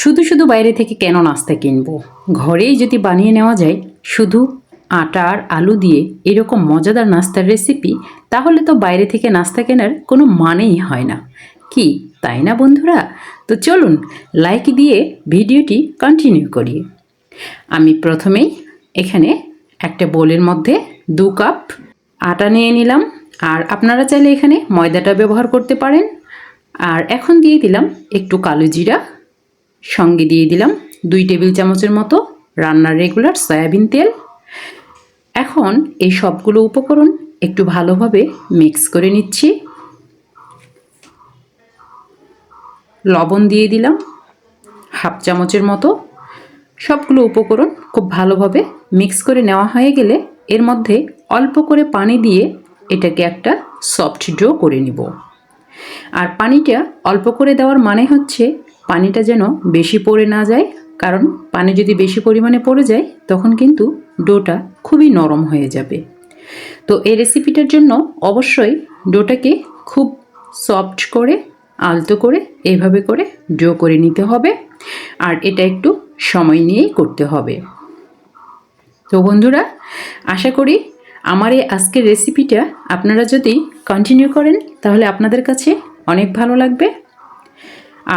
শুধু শুধু বাইরে থেকে কেন নাস্তা কিনবো? ঘরেই যদি বানিয়ে নেওয়া যায়, শুধু আটা আর আলু দিয়ে এরকম মজাদার নাস্তার রেসিপি তাহলে তো বাইরে থেকে নাস্তা কেনার কোনো মানেই হয় না। কি, তাই না বন্ধুরা? তো চলুন লাইক দিয়ে ভিডিওটি কন্টিনিউ করি। আমি প্রথমেই এখানে একটা বোলের মধ্যে দু কাপ আটা নিয়ে নিলাম, আর আপনারা চাইলে এখানে ময়দাটা ব্যবহার করতে পারেন। আর এখন দিয়ে দিলাম একটু কালো জিরা। সঙ্গে দিয়ে দিলাম দুই টেবিল চামচের মতো রান্নার রেগুলার সয়াবিন তেল। এখন এই সবগুলো উপকরণ একটু ভালোভাবে মিক্স করে নিচ্ছি। লবণ দিয়ে দিলাম হাফ চামচের মতো। সবগুলো উপকরণ খুব ভালোভাবে মিক্স করে নেওয়া হয়ে গেলে এর মধ্যে অল্প করে পানি দিয়ে এটাকে একটা সফট ডো করে নিব। আর পানিটা অল্প করে দেওয়ার মানে হচ্ছে পানিটা যেন বেশি পড়ে না যায়, কারণ পানি যদি বেশি পরিমাণে পড়ে যায়, তখন কিন্তু ডোটা খুবই নরম হয়ে যাবে। তো এই রেসিপিটার জন্য অবশ্যই ডোটাকে খুব সফট করে, আলতো করে এইভাবে করে ডো করে নিতে হবে। আর এটা একটু সময় নিয়েই করতে হবে। তো বন্ধুরা, আশা করি আমার এই আজকের রেসিপিটা আপনারা যদি কন্টিনিউ করেন, তাহলে আপনাদের কাছে অনেক ভালো লাগবে।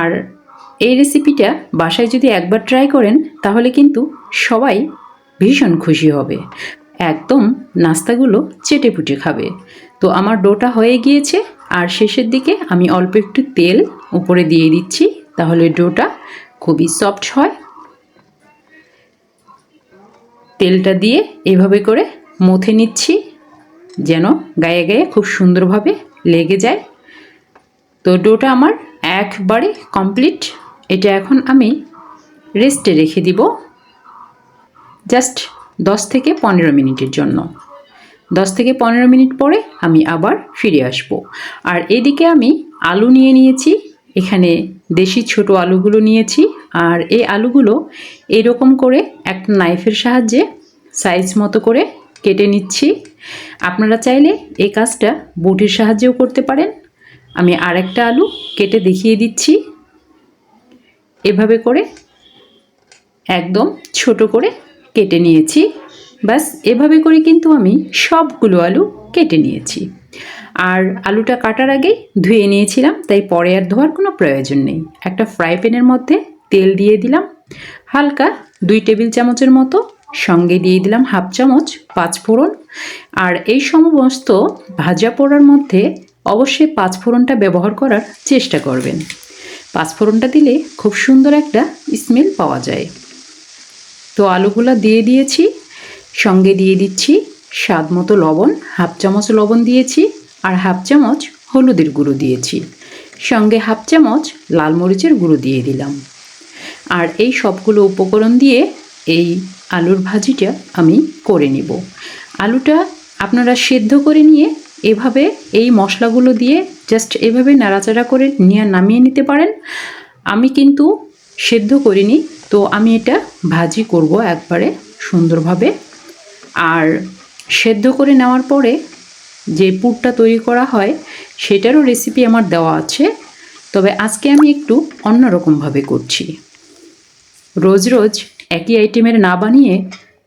আর এই রেসিপিটা বাসায় যদি একবার ট্রাই করেন, তাহলে কিন্তু সবাই ভীষণ খুশি হবে। একদম নাস্তাগুলো চেটে পুটে খাবে। তো আমার ডোটা হয়ে গিয়েছে, আর শেষের দিকে আমি অল্প একটু তেল উপরে দিয়ে দিচ্ছি, তাহলে ডোটা খুবই সফট হয়। তেলটা দিয়ে এভাবে করে মথে নিচ্ছি, যেন গায়ে গায়ে খুব সুন্দরভাবে লেগে যায়। তো ডোটা আমার একবারে কমপ্লিট এটা এখন আমি রেস্টে রেখে দিব জাস্ট দশ থেকে পনেরো মিনিটের জন্য। দশ থেকে পনেরো মিনিট পরে আমি আবার ফিরে আসব। আর এদিকে আমি আলু নিয়ে নিয়েছি, এখানে দেশি ছোট আলুগুলো নিয়েছি, আর এই আলুগুলো এরকম করে একটা নাইফের সাহায্যে সাইজ মতো করে কেটে নিচ্ছি। আপনারা চাইলে এই কাজটা বটির সাহায্যেও করতে পারেন। আমি আরেকটা আলু কেটে দেখিয়ে দিচ্ছি। এভাবে করে একদম ছোট করে কেটে নিয়েছি। ব্যাস, এভাবে করে কিন্তু আমি সবগুলো আলু কেটে নিয়েছি। আর আলুটা কাটার আগেই ধুয়ে নিয়েছিলাম, তাই পরে আর ধোয়ার কোনো প্রয়োজন নেই। একটা ফ্রাই প্যানের মধ্যে তেল দিয়ে দিলাম, হালকা দুই টেবিল চামচের মতো, সঙ্গে দিয়ে দিলাম হাফ চামচ পাঁচ ফোড়ন। আর এই সমস্ত ভাজা পোড়ার মধ্যে অবশ্যই পাঁচ ফোড়নটা ব্যবহার করার চেষ্টা করবেন। পাঁচ ফোড়নটা দিলে খুব সুন্দর একটা স্মেল পাওয়া যায়। তো আলুগুলো দিয়ে দিয়েছি, সঙ্গে দিয়ে দিচ্ছি স্বাদ মতো লবণ, হাফ চামচ লবণ দিয়েছি আর হাফ চামচ হলুদের গুঁড়ো দিয়েছি। সঙ্গে হাফ চামচ লাল মরিচের গুঁড়ো দিয়ে দিলাম। আর এই সবগুলো উপকরণ দিয়ে এই আলুর ভাজিটা আমি করে নিব। আলুটা আপনারা সেদ্ধ করে নিয়ে এভাবে এই মশলাগুলো দিয়ে জাস্ট এভাবে নাড়াচাড়া করে নিয়ে নামিয়ে নিতে পারেন। আমি কিন্তু সেদ্ধ করিনি, তো আমি এটা ভাজি করব একবারে সুন্দরভাবে। আর সেদ্ধ করে নেওয়ার পরে যে পুরটা তৈরি করা হয়, সেটারও রেসিপি আমার দেওয়া আছে। তবে আজকে আমি একটু অন্যরকমভাবে করছি। রোজ রোজ একই আইটেমের না বানিয়ে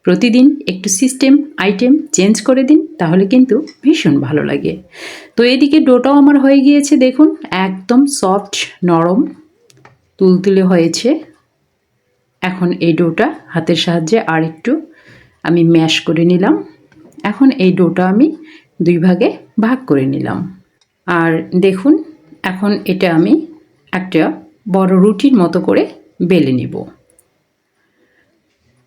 প্রতিদিন একটু সিস্টেম আইটেম চেঞ্জ করে দিন, তাহলে কিন্তু ভীষণ ভালো লাগে। তো এদিকে ডোটাও আমার হয়ে গিয়েছে, দেখুন, একদম সফট নরম, তুলতুলে হয়েছে। এখন এই ডোটা হাতের সাহায্যে আর একটু আমি ম্যাশ করে নিলাম। এখন এই ডোটা আমি দুই ভাগে ভাগ করে নিলাম। আর দেখুন, এখন এটা আমি একটা বড় রুটির মতো করে বেলে নিব।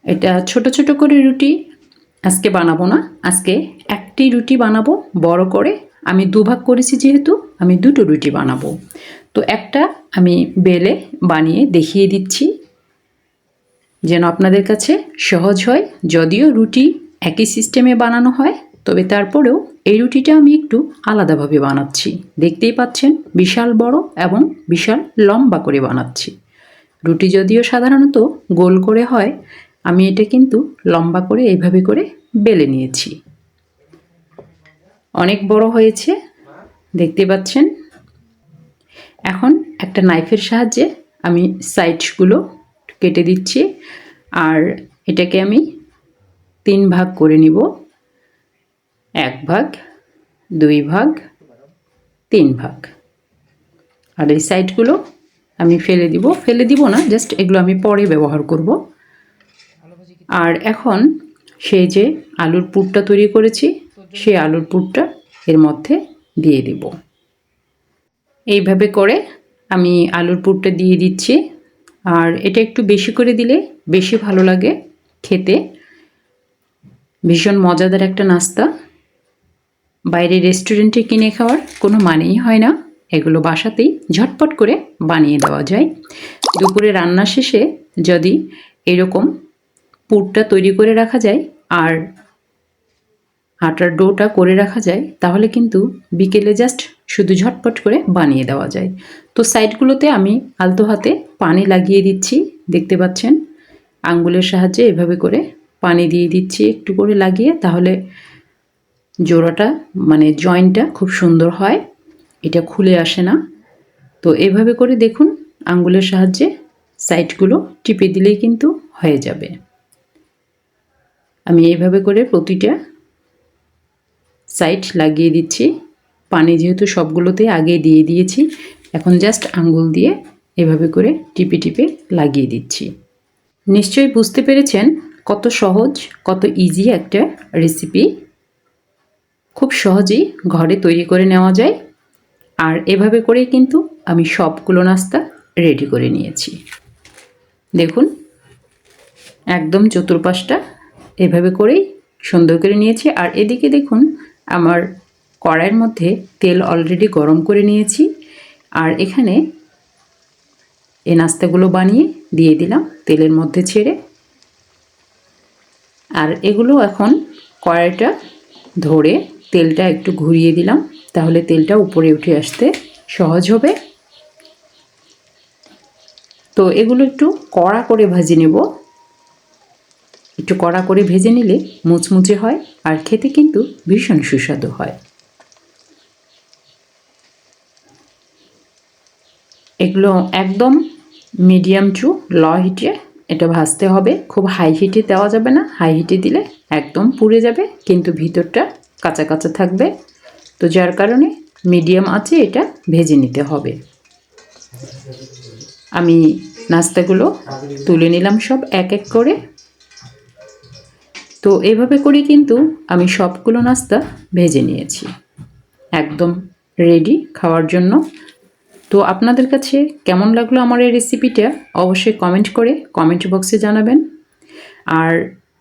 এটা ছোট ছোট করে রুটি, আজকে বানাবো না। আজকে একটি রুটি বানাবো, বড় করে। আমি দুভাগ করেছি যেহেতু, আমি দুটো রুটি বানাবো। তো একটা আমি বেলে বানিয়ে দেখিয়ে দিচ্ছি, যেন আপনাদের কাছে সহজ হয়। যদিও রুটি একই সিস্টেমে বানানো হয়, তবে তারপরেও এই রুটিটা আমি একটু আলাদাভাবে বানাচ্ছি। দেখতেই পাচ্ছেন, বিশাল বড় এবং বিশাল লম্বা করে বানাচ্ছি। রুটি যদিও সাধারণত গোল করে হয় আমি এটা কিন্তু লম্বা করে এইভাবে করে বেলে নিয়েছি। অনেক বড় হয়েছে, দেখতে পাচ্ছেন? এখন একটা নাইফের সাহায্যে আমি সাইডগুলো কেটে দিচ্ছি, আর এটাকে আমি তিন ভাগ করে নিব। এক ভাগ, দুই ভাগ, তিন ভাগ। আর এই সাইডগুলো আমি ফেলে দিব। ফেলে দিব না জাস্ট এগুলো আমি পরে ব্যবহার করব। আর এখন সেই যে আলুর পুরটা তৈরি করেছি, সেই আলুর পুরটা এর মধ্যে দিয়ে দিব। এইভাবে করে আমি আলুর পুরটা দিয়ে দিচ্ছি। আর এটা একটু বেশি করে দিলে বেশি ভালো লাগে খেতে। ভীষণ মজাদার একটা নাস্তা। বাইরে রেস্টুরেন্টে কিনে খাওয়ার কোনো মানেই হয় না। এগুলো বাসাতেই ঝটপট করে বানিয়ে দেওয়া যায়। দুপুরে রান্না শেষে যদি এরকম পুরটা তৈরি করে রাখা যায় আর আটার ডোটা করে রাখা যায়, তাহলে কিন্তু বিকেলে জাস্ট শুধু ঝটপট করে বানিয়ে দেওয়া যায়। তো সাইডগুলোতে আমি আলতো হাতে পানি লাগিয়ে দিচ্ছি, দেখতে পাচ্ছেন? আঙ্গুলের সাহায্যে এভাবে করে পানি দিয়ে দিচ্ছি একটু করে লাগিয়ে, তাহলে জোড়াটা মানে জয়েন্টটা খুব সুন্দর হয়, এটা খুলে আসে না। তো এভাবে করে দেখুন, আঙ্গুলের সাহায্যে সাইডগুলো টিপে দিলেই কিন্তু হয়ে যাবে। আমি এইভাবে করে প্রতিটা সাইড লাগিয়ে দিচ্ছি। পানি যেহেতু সবগুলোতে আগে দিয়ে দিয়েছি, এখন জাস্ট আঙ্গুল দিয়ে এভাবে করে টিপে টিপে লাগিয়ে দিচ্ছি। নিশ্চয়ই বুঝতে পেরেছেন কত সহজ, কত ইজি একটা রেসিপি খুব সহজেই ঘরে তৈরি করে নেওয়া যায়। আর এভাবে করেই কিন্তু আমি সবগুলো নাস্তা রেডি করে নিয়েছি। দেখুন, একদম চতুর্পাশটা এভাবে করেই সুন্দর করে নিয়েছি। আর এদিকে দেখুন, আমার কড়াইয়ের মধ্যে তেল অলরেডি গরম করে নিয়েছি। আর এখানে এই নাস্তাগুলো বানিয়ে দিয়ে দিলাম তেলের মধ্যে ছেড়ে। আর এগুলো এখন কড়াইটা ধরে তেলটা একটু ঘুরিয়ে দিলাম, তাহলে তেলটা উপরে উঠে আসতে সহজ হবে। তো এগুলো একটু কড়া করে ভাজে নেব। একটু কড়া করে ভেজে নিলে মুচমুচে হয় আর খেতে কিন্তু ভীষণ সুস্বাদু হয়। এগুলো একদম মিডিয়াম টু ল হিটে এটা ভাজতে হবে। খুব হাই হিটে দেওয়া যাবে না। হাই হিটে দিলে একদম পুড়ে যাবে, কিন্তু ভিতরটা কাঁচা কাঁচা থাকবে। তো যার কারণে মিডিয়াম আছে এটা ভেজে নিতে হবে। আমি নাস্তাগুলো তুলে নিলাম সব এক এক করে। তো এভাবে করে কিন্তু আমি সবগুলো নাস্তা ভেজে নিয়েছি। একদম রেডি খাওয়ার জন্য। তো আপনাদের কাছে কেমন লাগল আমার এই রেসিপিটা অবশ্যই কমেন্ট করে কমেন্ট বক্সে জানাবেন। আর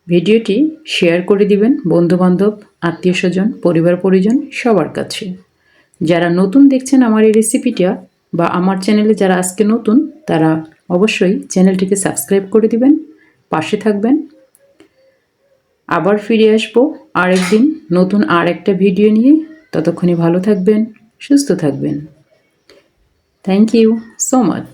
ভিডিওটি শেয়ার করে দিবেন বন্ধুবান্ধব আত্মীয় স্বজন পরিবার পরিজন সবার কাছে। যারা নতুন দেখছেন আমার এই রেসিপিটা বা আমার চ্যানেলে যারা আজকে নতুন, তারা অবশ্যই চ্যানেলটিকে সাবস্ক্রাইব করে দিবেন, পাশে থাকবেন আবার ফিরে আসব আরেকদিন নতুন আর একটা ভিডিও নিয়ে। ততক্ষণে ভালো থাকবেন, সুস্থ থাকবেন। Thank you so much